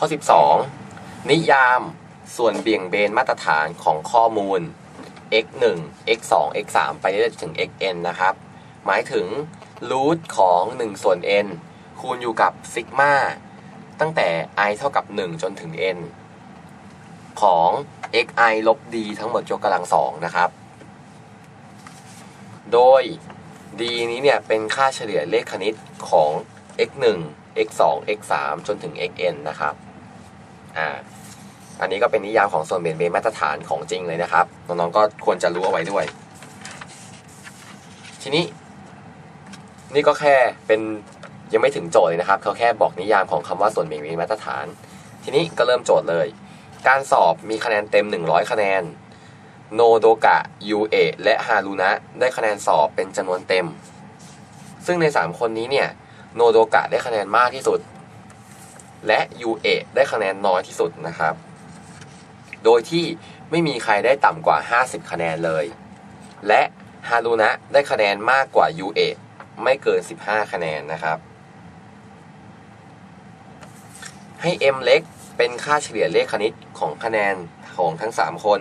ข้อ 12 นิยามส่วนเบี่ยงเบนมาตรฐานของข้อมูล x 1 x 2 x 3ไปเรื่อยๆถึง xn นะครับ หมายถึงรูทของ 1 ส่วน n คูณอยู่กับซิกมาตั้งแต่ i เท่ากับ 1 จนถึง n ของ xi ลบ d ทั้งหมดยกกำลังสองนะครับ โดย d นี้เนี่ยเป็นค่าเฉลี่ยเลขคณิตของ x 1 x 2 x 3จนถึง xn นะครับ อ่าอันนี้ก็เป็นนิยามของส่วนเบี่ยงเบนมาตรฐานของจริงเลยนะครับน้องๆก็ควรจะรู้เอาไว้ด้วย ทีนี้ นี่ก็แค่เป็นยังไม่ถึงโจทย์เลยนะครับ เขาแค่บอกนิยามของคำว่าส่วนเบี่ยงเบนมาตรฐาน ทีนี้ก็เริ่มโจทย์เลย การสอบมีคะแนนเต็ม 100 คะแนนโนโดกะยูเอะและฮารุนะได้คะแนนสอบเป็นจำนวนเต็ม ซึ่งใน 3 คนนี้เนี่ยโนโดกะได้คะแนนมากที่สุด และยูเอะได้คะแนนน้อยที่สุดนะครับ โดยที่ไม่มีใครได้ต่ำกว่า 50 คะแนนเลย และฮารุนะได้คะแนนมากกว่ายูเอะไม่เกิน 15 คะแนนนะครับ ให้ m เล็กเป็นค่าเฉลี่ยเลขคณิตของคะแนนของทั้ง 3 คน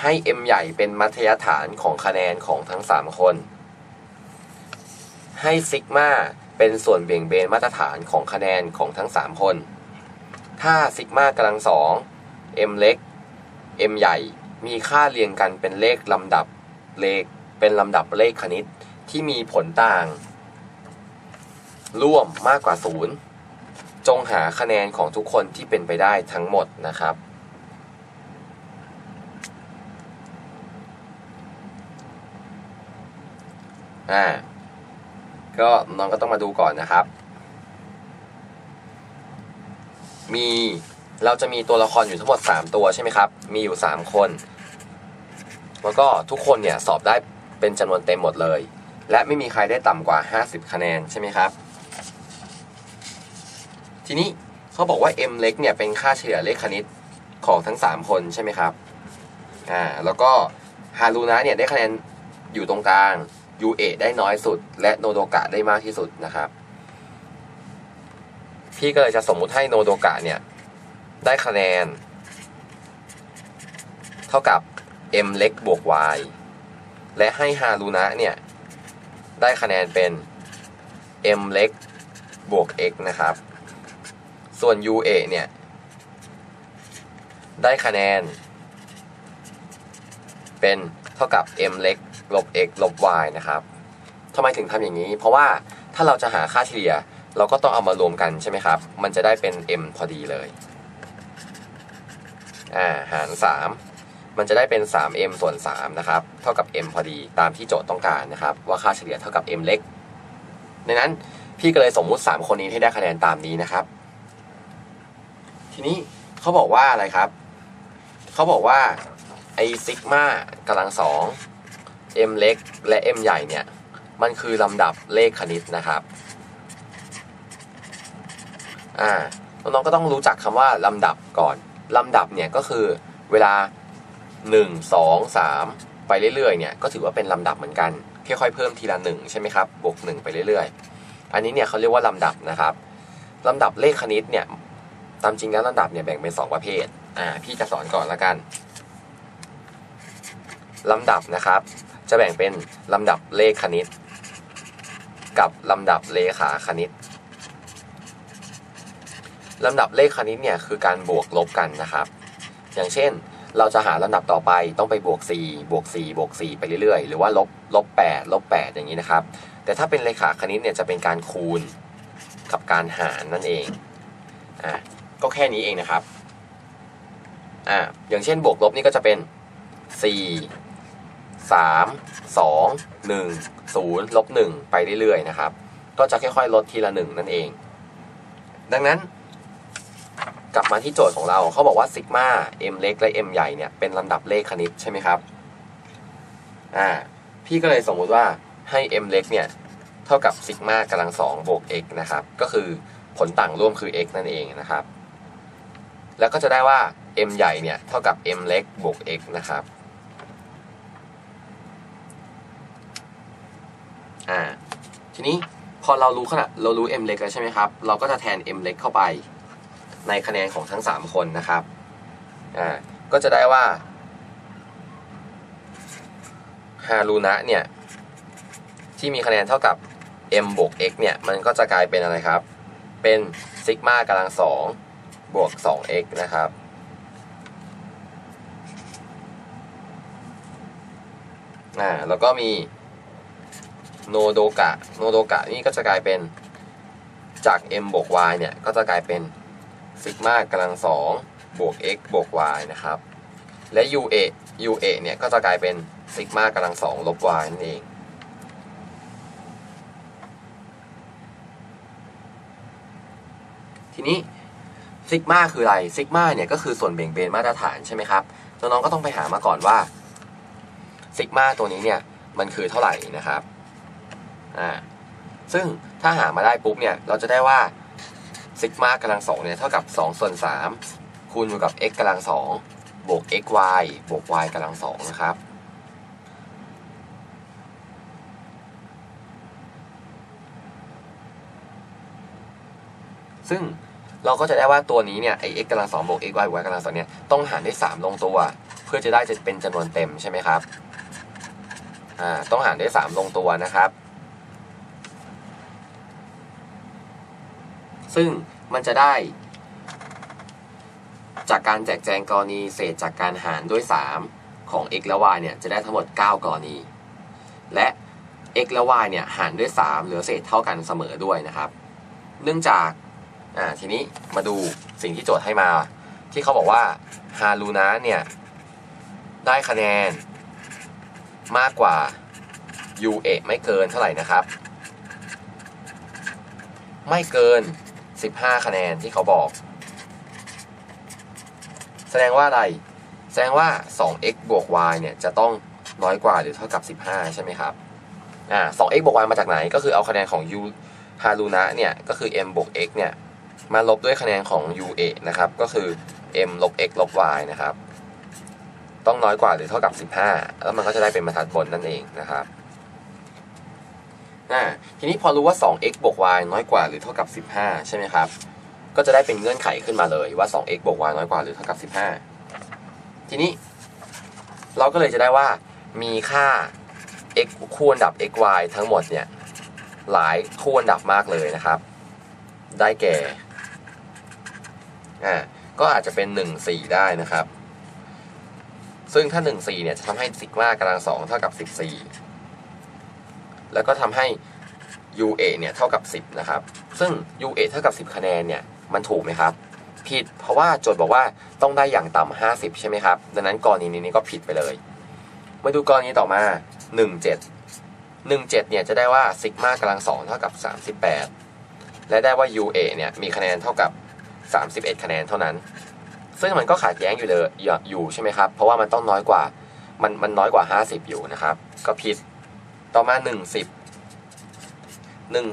ให้ m ใหญ่เป็นมัธยฐานของคะแนนของทั้ง 3 คน ให้ซิกมา เป็นส่วนเบี่ยงเบนมาตรฐานของคะแนนของทั้ง 3 คน ถ้าซิกมากำลังสอง m เล็ก m ใหญ่ มีค่าเรียงกันเป็นเลขลำดับเลขเป็นลำดับเลขคณิตที่มีผลต่าง ร่วมมากกว่าศูนย์จงหาคะแนนของทุกคนที่เป็นไปได้ทั้งหมดนะครับ อ่า ก็น้องก็ต้องมาดูก่อนนะครับ มีเราจะมีตัวละครอยู่ทั้งหมด 3 ตัวใช่ไหมครับ มีอยู่ 3 คน แล้วก็ทุกคนเนี่ยสอบได้เป็นจำนวนเต็มหมดเลย และไม่มีใครได้ต่ำกว่า 50 คะแนนใช่ไหมครับ ทีนี้เขาบอกว่า m เล็กเนี่ยเป็นค่าเฉลี่ยเลขคณิตของทั้ง 3 คนใช่ไหมครับ อ่า แล้วก็ฮารุนะเนี่ยได้คะแนนอยู่ตรงกลาง ยูเอได้น้อยสุด และโนโดกะได้มากที่สุดนะครับ พี่ก็เลยจะสมมุติให้โนโดกะเนี่ย ได้คะแนน เท่ากับ m เล็กบวก y และให้ฮารุนะเนี่ย ได้คะแนนเป็น m เล็กบวก x นะครับ ส่วน u a เนี่ย ได้คะแนน เป็นเท่ากับ m เล็ก ลบ x ลบ y นะครับทำไมถึงทำอย่างนี้ เพราะว่าถ้าเราจะหาค่าเฉลี่ย เราก็ต้องเอามารวมกันใช่ไหมครับ มันจะได้เป็น m พอดีเลย อ่า หาร 3 มันจะได้เป็น 3m ส่วน 3 นะครับ เท่ากับ m พอดีตามที่โจทย์ต้องการนะครับ ว่าค่าเฉลี่ยเท่ากับ m เล็ก ดังนั้นพี่ก็เลยสมมุติ 3 คนนี้ให้ได้คะแนนตามนี้นะครับ ทีนี้เขาบอกว่าอะไรครับ เขาบอกว่าไอซิกมากำลังสอง m เล็กและ m ใหญ่เนี่ย มันคือลำดับเลขคณิตนะครับ อ่า น้องๆก็ต้องรู้จักคำว่าลำดับก่อน ลำดับเนี่ยก็คือเวลา 1 2 3 ไปเรื่อยๆ เนี่ย ก็ถือว่าเป็นลำดับเหมือนกัน ค่อยๆ เพิ่มทีละ1ใช่ไหมครับ บวก 1 ไปเรื่อยๆ อันนี้เนี่ยเขาเรียกว่าลำดับนะครับ ลำดับเลขคณิตเนี่ย ตามจริงแล้วลำดับเนี่ยแบ่งเป็น 2 ประเภท อ่า พี่จะสอนก่อนละกันลำดับนะครับ จะแบ่งเป็นลำดับเลขคณิต กับลำดับเลขาคณิตลำดับเลขคณิตเนี่ยคือการบวกลบกันนะครับ อย่างเช่นเราจะหาลำดับต่อไปต้องไปบวก 4 บวก 4 บวก 4 ไปเรื่อยๆ หรือว่าลบลบ8ลบ8อย่างนี้นะครับ แต่ถ้าเป็นเลขาคณิตเนี่ยจะเป็นการคูณกับการหารนั่นเองอะก็แค่นี้เองนะครับอ่าอย่างเช่นบวกลบนี่ก็จะเป็น 4 3 2 1 0ลบ1ไปเรื่อยๆนะครับ ก็จะค่อยๆ ลดทีละ 1 นั่นเอง ดังนั้น กลับมาที่โจทย์ของเราเขาบอกว่าซิกมา m เล็กและ m ใหญ่เนี่ยเป็นลำดับเลขคณิตใช่ไหมครับอ่าพี่ก็เลยสมมุติว่าให้ m เล็กเนี่ยเท่ากับซิกมากำลังสองบวก x นะครับ ก็คือผลต่างร่วมคือ x นั่นเองนะครับ แล้วก็จะได้ว่า m ใหญ่เนี่ยเท่ากับ m เล็กบวก x นะครับ อ่าทีนี้พอเรารู้ขนาดเรารู้ m เล็กแล้วใช่ไหมครับ เราก็จะแทน m เล็กเข้าไป ในคะแนนของทั้ง 3 คนนะครับอ่าก็จะได้ว่าฮารุนะเนี่ย ที่มีคะแนนเท่ากับ m บวก x เนี่ย มันก็จะกลายเป็นอะไรครับ เป็นซิกมากำลังสองบวก 2x นะครับ อ่า แล้วก็มี โนโดกะโนโดกะนี่ก็จะกลายเป็นจาก m บวก y เนี่ย ก็จะกลายเป็นซิกมากำลังสองบวก x บวก y นะครับ และ UA UA เนี่ย ก็จะกลายเป็นซิกมากำลังสองลบ y นั่นเองทีนี้ซิกมาคืออะไรซิกมาเนี่ยก็คือส่วนเบี่ยงเบนมาตรฐานใช่ไหมครับน้องๆก็ต้องไปหามาก่อนว่าซิกมาตัวนี้เนี่ย มันคือเท่าไหร่นะครับ อ่าซึ่งถ้าหามาได้ปุ๊บเนี่ย เราจะได้ว่าซิกมากำลังสองเนี่ยเท่ากับ2ส่วน3คูณอยู่กับ x กำลังสองบวก xy บวก y กำลังสองนะครับ ซึ่งเราก็จะได้ว่าตัวนี้เนี่ยไอ x กำลังสองบวก x y บวก y กำลังสองเนี่ยต้องหารด้วย3ลงตัว เพื่อจะได้จะเป็นจำนวนเต็มใช่ไหมครับอ่าต้องหารด้วย3ลงตัวนะครับ ซึ่งมันจะได้ จากการแจกแจงกรณีเศษจากการหารด้วย 3 ของ x และ y เนี่ยจะได้ทั้งหมด 9 กรณี และ x และ y เนี่ยหารด้วย 3 เหลือเศษเท่ากันเสมอด้วยนะครับ เนื่องจากอ่าทีนี้มาดูสิ่งที่โจทย์ให้มา ที่เขาบอกว่าฮารูนะเนี่ยได้คะแนนมากกว่า UA ไม่เกินเท่าไหร่นะครับ ไม่เกิน 15 คะแนนที่เขาบอก แสดงว่าอะไร แสดงว่า 2x บวก y เนี่ยจะต้องน้อยกว่าหรือเท่ากับ 15 ใช่ไหมครับ อ่า 2x บวก y มาจากไหน ก็คือเอาคะแนนของ u ฮารุนะเนี่ย ก็คือ m บวก x เนี่ย มาลบด้วยคะแนนของ UA นะครับ ก็คือ m ลบ x ลบ y นะครับ ต้องน้อยกว่าหรือเท่ากับ 15 แล้วมันก็จะได้เป็นบรรทัดบนนั่นเองนะครับ อ่าทีนี้พอรู้ว่า 2x บวก y น้อยกว่าหรือเท่ากับ 15 ใช่ไหมครับ ก็จะได้เป็นเงื่อนไขขึ้นมาเลยว่า 2x บวก y น้อยกว่าหรือเท่ากับ 15 ทีนี้ เราก็เลยจะได้ว่ามีค่า x คู่อันดับ x y ทั้งหมดเนี่ยหลายคู่อันดับมากเลยนะครับ ได้แก่อ่าก็อาจจะเป็น 1 4 ได้นะครับ ซึ่งถ้า 1 4เนี่ยจะทำให้ซิกมากำลังสองเท่ากับ 14 แล้วก็ทำให้ UA เนี่ยเท่ากับ 10 นะครับ ซึ่ง UA เท่ากับ 10 คะแนนเนี่ยมันถูกไหมครับ ผิดเพราะว่าโจทย์บอกว่าต้องได้อย่างต่ำ50 ใช่ไหมครับ ดังนั้นกรณีนี้ก็ผิดไปเลย มาดูกรณีต่อมา 17 17 เนี่ยจะได้ว่าซิกมากำลังสองเท่ากับ 38 และได้ว่า UA เนี่ยมีคะแนนเท่ากับ 31 คะแนนเท่านั้น ซึ่งมันก็ขัดแย้งอยู่เลยอยู่ใช่ไหมครับ เพราะว่ามันต้องน้อยกว่ามันมันน้อยกว่า 50 อยู่นะครับ ก็ผิด ต่อมา10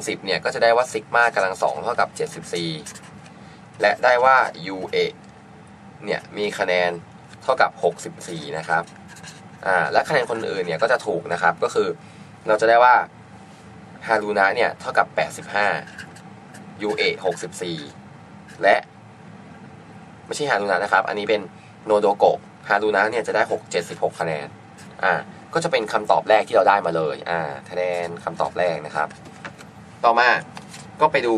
10เนี่ยก็จะได้ว่าซิกมากำลังสองเท่ากับ 74 และได้ว่า UA เนี่ยมีคะแนนเท่ากับ 64 นะครับอ่าและคะแนนคนอื่นเนี่ยก็จะถูกนะครับก็คือเราจะได้ว่าฮารุนะเนี่ยเท่ากับ 85 UA 64 และไม่ใช่ฮารุนะนะครับ อันนี้เป็นโนโดโกะฮารุนะเนี่ยจะได้ 6 76 คะแนน อ่า ก็จะเป็นคำตอบแรกที่เราได้มาเลย อ่าคะแนนคำตอบแรกนะครับ ต่อมาก็ไปดู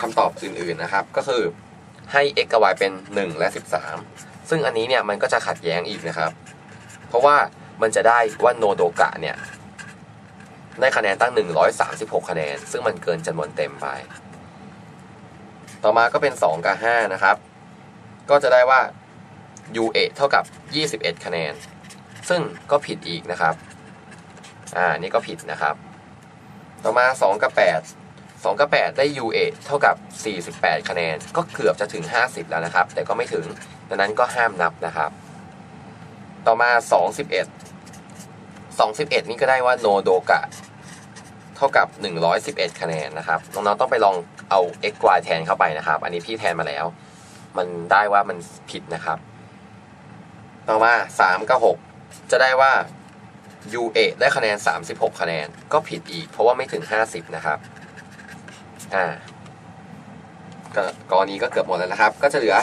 คำตอบอื่นๆนะครับ ก็คือให้ x กับ y เป็น 1 และ 13 ซึ่งอันนี้เนี่ยมันก็จะขัดแย้งอีกนะครับ เพราะว่ามันจะได้ว่าโนโดกะเนี่ยได้คะแนนตั้ง 136 คะแนน ซึ่งมันเกินจำนวนเต็มไป ต่อมาก็เป็น 2 กับ 5 นะครับ ก็จะได้ว่า UA เท่ากับ 21 คะแนน ซึ่งก็ผิดอีกนะครับ อ่านี่ก็ผิดนะครับ ต่อมา 2 กับ 8 2 กับ 8 ได้ UA เท่ากับ 48 คะแนน ก็เกือบจะถึง 50 แล้วนะครับ แต่ก็ไม่ถึง ดังนั้นก็ห้ามนับนะครับ ต่อมา 2 11 21นี่ก็ได้ว่าโนโดกะเท่ากับ 111 คะแนนนะครับ น้องๆ ต้องไปลองเอา x y แทนเข้าไปนะครับ อันนี้พี่แทนมาแล้ว มันได้ว่ามันผิดนะครับ ต่อมา 3 กับ6 จะได้ว่า UA ได้คะแนน 36 คะแนน ก็ผิดอีก เพราะว่าไม่ถึง 50 นะครับ อ่าก็กรณีก็เกือบหมดแล้วนะครับ ก็จะเหลือ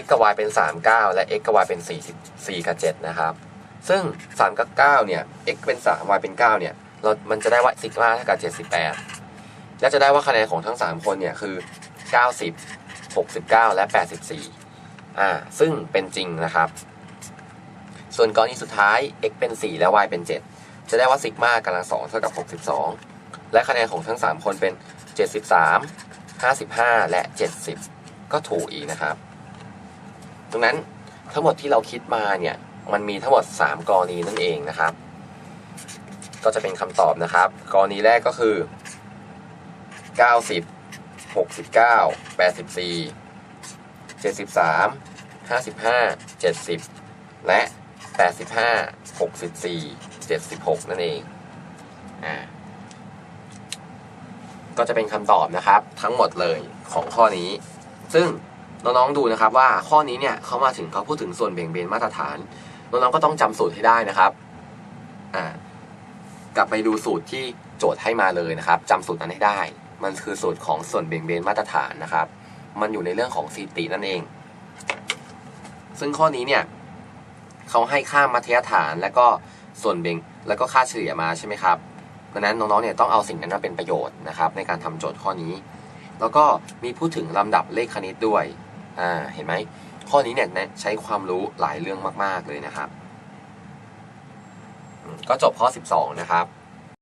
x กับ y เป็น 3 9 และ x กับ y เป็น 4 4 กับ 7 นะครับ ซึ่ง 3 กับ 9 เนี่ย x เป็น 3 y เป็น 9 เนี่ย เรา มันจะได้ว่าซิกมาเท่ากับ 78 และจะได้ว่าคะแนนของทั้ง 3 คนเนี่ย คือ 90 69 และ 84 อ่า ซึ่งเป็นจริงนะครับ ส่วนกรณีสุดท้าย x เป็น 4 และ y เป็น 7 จะได้ว่าซิกมากำลัง2เท่ากับ 62 และคะแนนของทั้ง 3 คนเป็น 73 55 และ 70 ก็ถูกอีกนะครับดังนั้นทั้งหมดที่เราคิดมาเนี่ย มันมีทั้งหมด 3 กรณีนั่นเองนะครับ ก็จะเป็นคำตอบนะครับ กรณีแรกก็คือ 90 69 84 73 55 70 และ 85 64 76 นั่นเอง อ่า ก็จะเป็นคำตอบนะครับ ทั้งหมดเลยของข้อนี้ ซึ่งน้องๆดูนะครับว่าข้อนี้เนี่ยเขามาถึงเขาพูดถึงส่วนเบี่ยงเบนมาตรฐาน น้องๆก็ต้องจำสูตรให้ได้นะครับอ่ากลับไปดูสูตรที่โจทย์ให้มาเลยนะครับจำสูตรนั้นให้ได้ มันคือสูตรของส่วนเบี่ยงเบนมาตรฐานนะครับ มันอยู่ในเรื่องของสถิตินั่นเอง ซึ่งข้อนี้เนี่ย เขาให้ค่ามัธยฐาน และก็ส่วนเบ่งแล้วก็ค่าเฉลี่ยมาใช่ไหมครับดังนั้นน้องๆเนี่ยต้องเอาสิ่งนั้นมาเป็นประโยชน์นะครับในการทำโจทย์ข้อนี้ แล้วก็มีพูดถึงลำดับเลขคณิตด้วยอ่าเห็นไหมข้อนี้เนี่ยใช้ความรู้หลายเรื่องมาก ๆเลยนะครับ ก็จบข้อ 12 นะครับ